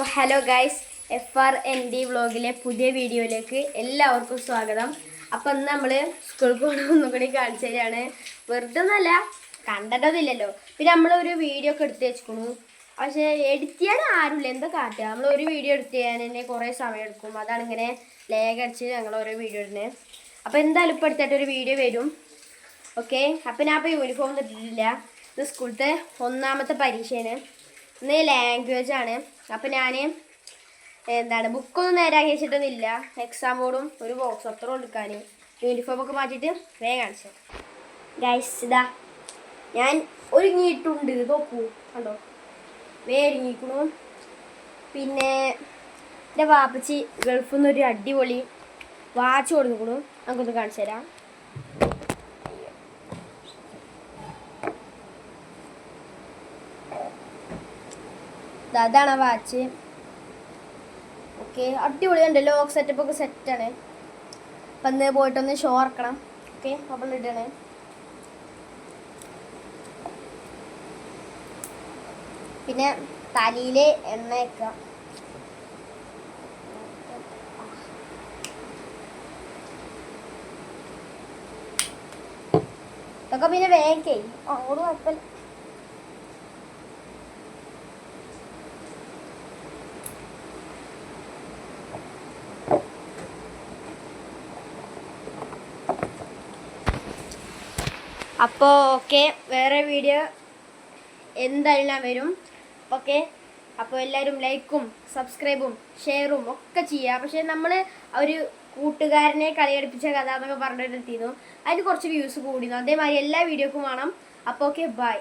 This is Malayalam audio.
അപ്പോൾ hello guys F R N D വ്ളോഗിലെ പുതിയ വീഡിയോയിലേക്ക് എല്ലാവർക്കും സ്വാഗതം. അപ്പം ഇന്ന് നമ്മൾ സ്കൂൾ പോകണം ഒന്നും കൂടി കാണിച്ചു തരികയാണ് വെറുതെ ഒന്നല്ല കണ്ടതൊന്നുമില്ലല്ലോ. പിന്നെ നമ്മളൊരു ഒരു വീഡിയോ ഒക്കെ എടുത്ത് വെച്ചിക്കണു പക്ഷേ എഡിറ്റ് ചെയ്യാൻ ആരുമില്ല. എന്താ കാട്ടുക? നമ്മൾ ഒരു വീഡിയോ എടുത്ത് ചെയ്യാൻ തന്നെ കുറേ സമയം എടുക്കും. അതാണ് ഇങ്ങനെ ലേഖടിച്ച് ഞങ്ങൾ ഓരോ വീഡിയോ ഇടുന്നത്. അപ്പോൾ എന്തായാലും ഇപ്പോൾ എടുത്തിട്ടൊരു വീഡിയോ വരും. ഓക്കെ അപ്പം ഞാൻ ഇപ്പോൾ യൂണിഫോം ഇട്ടിട്ടില്ല. ഇത് സ്കൂളത്തെ ഒന്നാമത്തെ പരീക്ഷയാണ്. ഇന്ന് ലാംഗ്വേജ് ആണ്. അപ്പം ഞാൻ എന്താണ് ബുക്കൊന്നും നേരെ വെച്ചിട്ടൊന്നുമില്ല. ബോർഡും ഒരു ബോക്സ് അത്ര എടുക്കാൻ യൂണിഫോം ഒക്കെ മാറ്റിയിട്ട് വേഗം കാണിച്ചു ഗൈസ് ഇതാ ഞാൻ ഒരുങ്ങിയിട്ടുണ്ട്. നോക്കൂ കണ്ടോ? വേരുങ്ങിക്കണു. പിന്നെ എന്റെ വാപ്പച്ചി ഗൾഫിൽ നിന്നൊരു അടിപൊളി വാച്ച് കൊടുക്കണു നമുക്കൊന്ന് കാണിച്ചു തരാം. അതാണ് വാച്ച്. ഓക്കെ അടിപൊളിയുണ്ട് ലോക്ക് സെറ്റപ്പ് ഒക്കെ സെറ്റാണ് അപ്പം ഇന്ന് പോയിട്ടൊന്ന് ഷോ ഇറക്കണം ഓക്കെ അപ്പം ഇടണേ. പിന്നെ തലയിൽ എണ്ണ വെക്കുക. ഇതൊക്കെ പിന്നെ വേഗം അങ്ങോട്ട് കുഴപ്പമില്ല. അപ്പോൾ ഓക്കെ വേറെ വീഡിയോ എന്തായാലും വരും. ഓക്കെ അപ്പോൾ എല്ലാവരും ലൈക്കും സബ്സ്ക്രൈബും ഷെയറും ഒക്കെ ചെയ്യുക. പക്ഷേ നമ്മൾ ഒരു കൂട്ടുകാരനെ കളിയടിപ്പിച്ച കഥ എന്നൊക്കെ പറഞ്ഞിട്ടെത്തിയിരുന്നു അതിന് കുറച്ച് വ്യൂസ് കൂടിയിരുന്നു അതേമാതിരി എല്ലാ വീഡിയോക്കും വേണം. അപ്പോൾ ഓക്കെ ബൈ